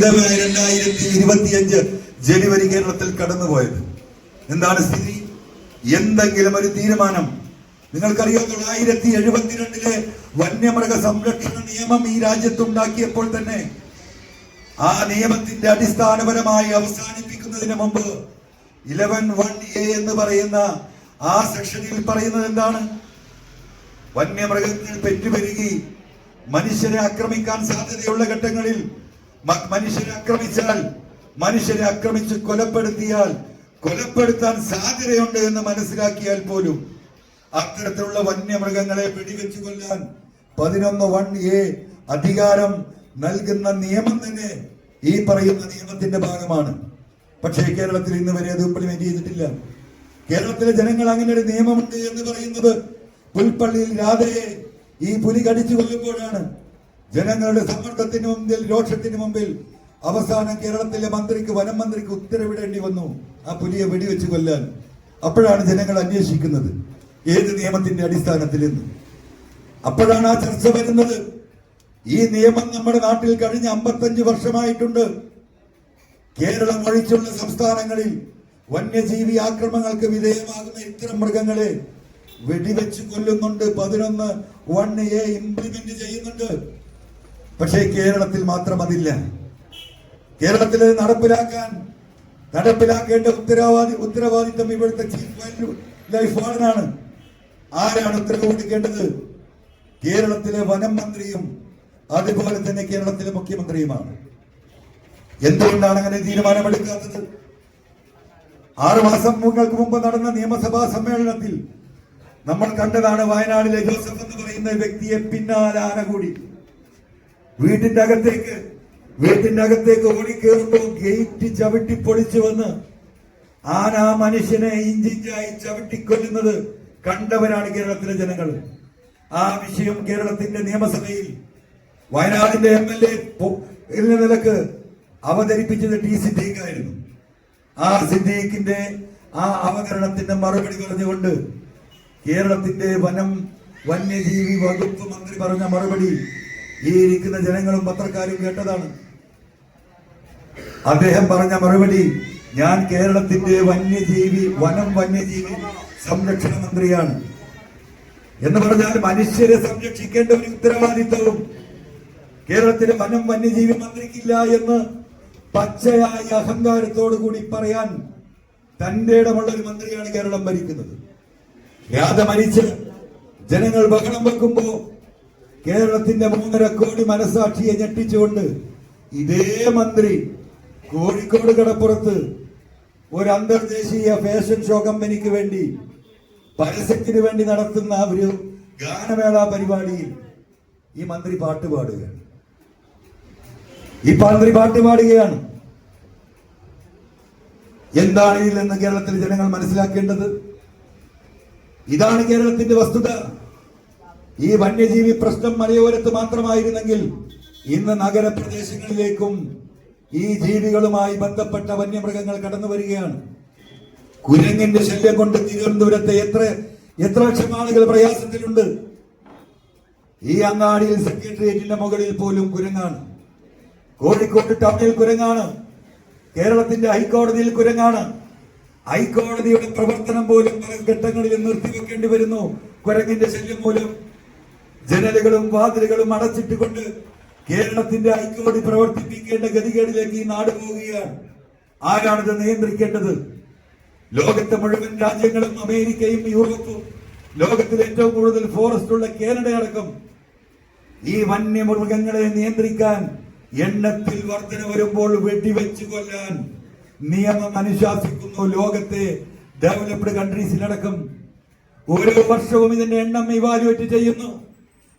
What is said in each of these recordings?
പതിതമായ രണ്ടായിരത്തി ഇരുപത്തിയഞ്ച് ജനുവരി കേരളത്തിൽ കടന്നുപോയത്. എന്താണ് സ്ഥിതി? എന്തെങ്കിലും ഒരു തീരുമാനം. നിങ്ങൾക്കറിയാം തൊള്ളായിരത്തി എഴുപത്തിരണ്ടിലെ വന്യമൃഗ സംരക്ഷണ നിയമം ഈ രാജ്യത്തുണ്ടാക്കിയപ്പോൾ തന്നെ ആ നിയമത്തിന്റെ അടിസ്ഥാനപരമായി അവസാനിപ്പിക്കുന്നതിന് മുമ്പ് ഇലവൻ വൺ എ എന്ന് പറയുന്ന ആ സെക്ഷനിൽ പറയുന്നത് എന്താണ്? വന്യമൃഗങ്ങൾ പെറ്റുപെരുകി മനുഷ്യരെ ആക്രമിക്കാൻ സാധ്യതയുള്ള ഘട്ടങ്ങളിൽ മനുഷ്യരെ ആക്രമിച്ചാൽ മനുഷ്യരെ ആക്രമിച്ച് കൊലപ്പെടുത്തിയാൽ കൊലപ്പെടുത്താൻ സാധ്യതയുണ്ട് എന്ന് മനസ്സിലാക്കിയാൽ പോലും അത്തരത്തിലുള്ള വന്യമൃഗങ്ങളെ വെടിവെച്ചു കൊല്ലാൻ പതിനൊന്ന് വൺ എ അധികാരം നൽകുന്ന നിയമം തന്നെ ഈ പറയുന്ന നിയമത്തിന്റെ ഭാഗമാണ്. പക്ഷേ കേരളത്തിൽ ഇന്ന് വരെ അത് ഇംപ്ലിമെന്റ് ചെയ്തിട്ടില്ല. കേരളത്തിലെ ജനങ്ങൾ അങ്ങനെ ഒരു നിയമമുണ്ട് എന്ന് പറയുന്നത് പുൽപ്പള്ളിയിൽ രാധയെ ഈ പുലി കടിച്ചു കൊല്ലുമ്പോഴാണ്. ജനങ്ങളുടെ സമ്മർദ്ദത്തിന് മുമ്പിൽ രോഷത്തിന് മുമ്പിൽ അവസാനം കേരളത്തിലെ മന്ത്രിക്ക് വനം മന്ത്രിക്ക് ഉത്തരവിടേണ്ടി വന്നു. ആ പുലിയെ വെടിവെച്ച് കൊല്ലാൻ. അപ്പോഴാണ് ജനങ്ങൾ അന്വേഷിക്കുന്നത് ഏത് നിയമത്തിന്റെ അടിസ്ഥാനത്തിൽ എന്ന്. അപ്പോഴാണ് ആ ചർച്ച വരുന്നത്. ഈ നിയമം നമ്മുടെ നാട്ടിൽ കഴിഞ്ഞ അമ്പത്തഞ്ച് വർഷമായിട്ടുണ്ട്. കേരളം ഒഴിച്ചുള്ള സംസ്ഥാനങ്ങളിൽ വന്യജീവി ആക്രമണങ്ങൾക്ക് വിധേയമാകുന്ന ഇത്തരം മൃഗങ്ങളെ വെടിവെച്ച് കൊല്ലുന്നുണ്ട്. പതിനൊന്ന് വൺ എ ഇംപ്ലിമെന്റ് ചെയ്യുന്നുണ്ട്. പക്ഷേ കേരളത്തിൽ മാത്രം അതില്ല. കേരളത്തിൽ നടപ്പിലാക്കാൻ നടപ്പിലാക്കേണ്ട ഉത്തരവാദി ഉത്തരവാദിത്തം ഇവിടുത്തെ ചീഫ് ലൈഫ് വാർഡനാണ് ആരാണ് ഉത്തരവ് കൊടുക്കേണ്ടത്? കേരളത്തിലെ വനം മന്ത്രിയും അതുപോലെ തന്നെ കേരളത്തിലെ മുഖ്യമന്ത്രിയുമാണ്. എന്തുകൊണ്ടാണ് അങ്ങനെ തീരുമാനമെടുക്കാത്തത്? ആറു മാസം മുങ്ങൾക്ക് മുമ്പ് നടന്ന നിയമസഭാ സമ്മേളനത്തിൽ നമ്മൾ കണ്ടതാണ് വയനാടിലെ ജോസഫ് എന്ന് പറയുന്ന വ്യക്തിയെ പിന്നാലെ ആന കൂടി വീട്ടിന്റെ അകത്തേക്ക് വീട്ടിന്റെ അകത്തേക്ക് ഓടിക്കേറുമ്പോൾ ഗേറ്റ് ചവിട്ടി പൊളിച്ചു വന്ന് ആന ആ മനുഷ്യനെ ഇഞ്ചിഞ്ചായി ചവിട്ടിക്കൊല്ലുന്നത് കണ്ടവരാണ് കേരളത്തിലെ ജനങ്ങൾ. ആ വിഷയം കേരളത്തിന്റെ നിയമസഭയിൽ വയനാടിന്റെ എം എൽ എ നിലയ്ക്ക് അവതരിപ്പിച്ചത് ടി സിദ്ദീഖ് ആയിരുന്നു. ആ സിദ്ദീഖിന്റെ ആ അവതരണത്തിന്റെ മറുപടി പറഞ്ഞുകൊണ്ട് കേരളത്തിന്റെ വനം വന്യജീവി വകുപ്പ് മന്ത്രി പറഞ്ഞ മറുപടി ഈ ഇരിക്കുന്ന ജനങ്ങളും പത്രക്കാരും കേട്ടതാണ്. അദ്ദേഹം പറഞ്ഞ മറുപടി ഞാൻ കേരളത്തിന്റെ വന്യജീവി വനം വന്യജീവി സംരക്ഷണ മന്ത്രിയാണ്. എന്ന് പറഞ്ഞാൽ മനുഷ്യരെ സംരക്ഷിക്കേണ്ട ഒരു ഉത്തരവാദിത്വവും കേരളത്തിലെ വനം വന്യജീവി മന്ത്രിക്കില്ല എന്ന് പച്ചയായ അഹങ്കാരത്തോടു കൂടി പറയാൻ തന്റെ ഇടമുള്ള ഒരു മന്ത്രിയാണ് കേരളം ഭരിക്കുന്നത്. രാധ മരിച്ച് ജനങ്ങൾ ബഹളം വെക്കുമ്പോ കേരളത്തിന്റെ മൂന്നര കോടി മനസാക്ഷിയെ ഞെട്ടിച്ചുകൊണ്ട് ഇതേ മന്ത്രി കോഴിക്കോട് കടപ്പുറത്ത് ഒരു അന്തർദേശീയ ഫാഷൻ ഷോ കമ്പനിക്ക് വേണ്ടി പരസ്യത്തിന് വേണ്ടി നടത്തുന്ന ഒരു ഗാനമേള പരിപാടിയിൽ ഈ മന്ത്രി പാട്ട് പാടുകയാണ്. ഈ മന്ത്രി പാട്ട് പാടുകയാണ്. എന്താണ് ഇതിൽ നിന്ന് കേരളത്തിലെ ജനങ്ങൾ മനസ്സിലാക്കേണ്ടത്? ഇതാണ് കേരളത്തിന്റെ വസ്തുത. ഈ വന്യജീവി പ്രശ്നം മലയോരത്ത് മാത്രമായിരുന്നെങ്കിൽ ഇന്ന് നഗരപ്രദേശങ്ങളിലേക്കും ഈ ജീവികളുമായി ബന്ധപ്പെട്ട വന്യമൃഗങ്ങൾ കടന്നു വരികയാണ്. കുരങ്ങിന്റെ ശല്യം കൊണ്ട് തിരുവനന്തപുരത്തെ എത്ര എത്ര ലക്ഷം ആളുകൾ പ്രയാസത്തിലുണ്ട്. ഈ അങ്ങാടിയിൽ സെക്രട്ടേറിയറ്റിന്റെ മുകളിൽ പോലും കുരങ്ങാണ്. കോഴിക്കോട് ടൗണിൽ കുരങ്ങാണ്. കേരളത്തിന്റെ ഹൈക്കോടതിയിൽ കുരങ്ങാണ്. ഹൈക്കോടതിയുടെ പ്രവർത്തനം പോലും ഘട്ടങ്ങളിൽ നിർത്തിവെക്കേണ്ടി വരുന്നു. കുരങ്ങിന്റെ ശല്യം മൂലം ജനലുകളും വാതിലുകളും അടച്ചിട്ടുകൊണ്ട് കേരളത്തിന്റെ ഹൈക്കോടതി പ്രവർത്തിപ്പിക്കേണ്ട ഗതികേടിലേക്ക് ഈ നാട് പോവുകയാണ്. ആരാണിത് നിയന്ത്രിക്കേണ്ടത്? ലോകത്തെ മുഴുവൻ രാജ്യങ്ങളും അമേരിക്കയും യൂറോപ്പും ലോകത്തിൽ ഏറ്റവും കൂടുതൽ ഫോറസ്റ്റ് ഉള്ള കാനഡ അടക്കം ഈ വന്യമൃഗങ്ങളെ നിയന്ത്രിക്കാൻ എണ്ണത്തിൽ വർധന വരുമ്പോൾ വെടിവെച്ചു കൊല്ലാൻ നിയമം അനുശാസിക്കുന്നു ലോകത്തെ ഡെവലപ്ഡ് കൺട്രീസിലടക്കം ഓരോ വർഷവും ഇതിന്റെ എണ്ണം ഇവാലുവേറ്റ് ചെയ്യുന്നു.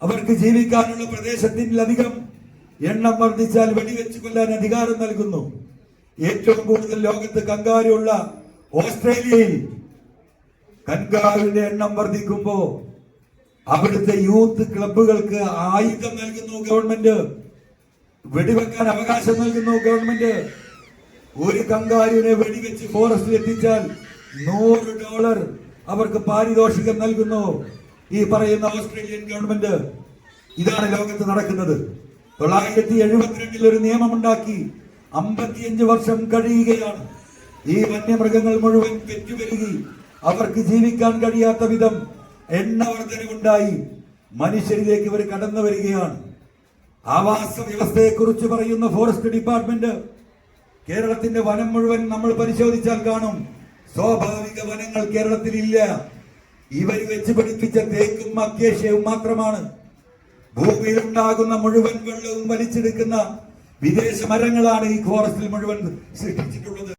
അവർക്ക് ജീവിക്കാനുള്ള പ്രദേശത്തിലധികം എണ്ണം വർദ്ധിച്ചാൽ വെടിവെച്ച് കൊല്ലാൻ അധികാരം നൽകുന്നു. ഏറ്റവും കൂടുതൽ ലോകത്ത് കങ്കാരുള്ള ഓസ്ട്രേലിയയിൽ കൻകാരുടെ എണ്ണം വർദ്ധിക്കുമ്പോ അവിടുത്തെ യൂത്ത് ക്ലബുകൾക്ക് ആയുധം നൽകുന്നു ഗവൺമെന്റ്. വെടിവെക്കാൻ അവകാശം നൽകുന്നു ഗവൺമെന്റ്. ഒരു കങ്കാരുവിനെ വെടിവെച്ച് ഫോറസ്റ്റിൽ എത്തിച്ചാൽ നൂറ് ഡോളർ അവർക്ക് പാരിതോഷികം നൽകുന്നു. ഈ പറയുന്ന ഓസ്ട്രേലിയൻ ഗവൺമെന്റ് ഇതാണ് ലോകത്ത് നടക്കുന്നത്. തൊള്ളായിരത്തി എഴുപത്തിരണ്ടിൽ ഒരു നിയമമുണ്ടാക്കി അമ്പത്തിയഞ്ച് വർഷം കഴിയുകയാണ്. ഈ വന്യമൃഗങ്ങൾ മുഴുവൻ പെറ്റുപെരുകി അവർക്ക് ജീവിക്കാൻ കഴിയാത്ത വിധം എണ്ണവർദ്ധനവുണ്ടായി മനുഷ്യരിലേക്ക് ഇവർ കടന്നു വരികയാണ്. ആവാസ വ്യവസ്ഥയെക്കുറിച്ച് പറയുന്ന ഫോറസ്റ്റ് ഡിപ്പാർട്ട്മെന്റ് കേരളത്തിന്റെ വനം മുഴുവൻ നമ്മൾ പരിശോധിച്ചാൽ കാണും. സ്വാഭാവിക വനങ്ങൾ കേരളത്തിൽ ഇല്ല ഇവർ വെച്ച് പിടിപ്പിച്ച തേക്കും അക്കേഷ്യവും മാത്രമാണ്. ഭൂമിയിൽ ഉണ്ടാകുന്ന മുഴുവൻ വെള്ളവും വലിച്ചെടുക്കുന്ന വിദേശ മരങ്ങളാണ് ഈ ഫോറസ്റ്റിൽ മുഴുവൻ സൃഷ്ടിച്ചിട്ടുള്ളത്.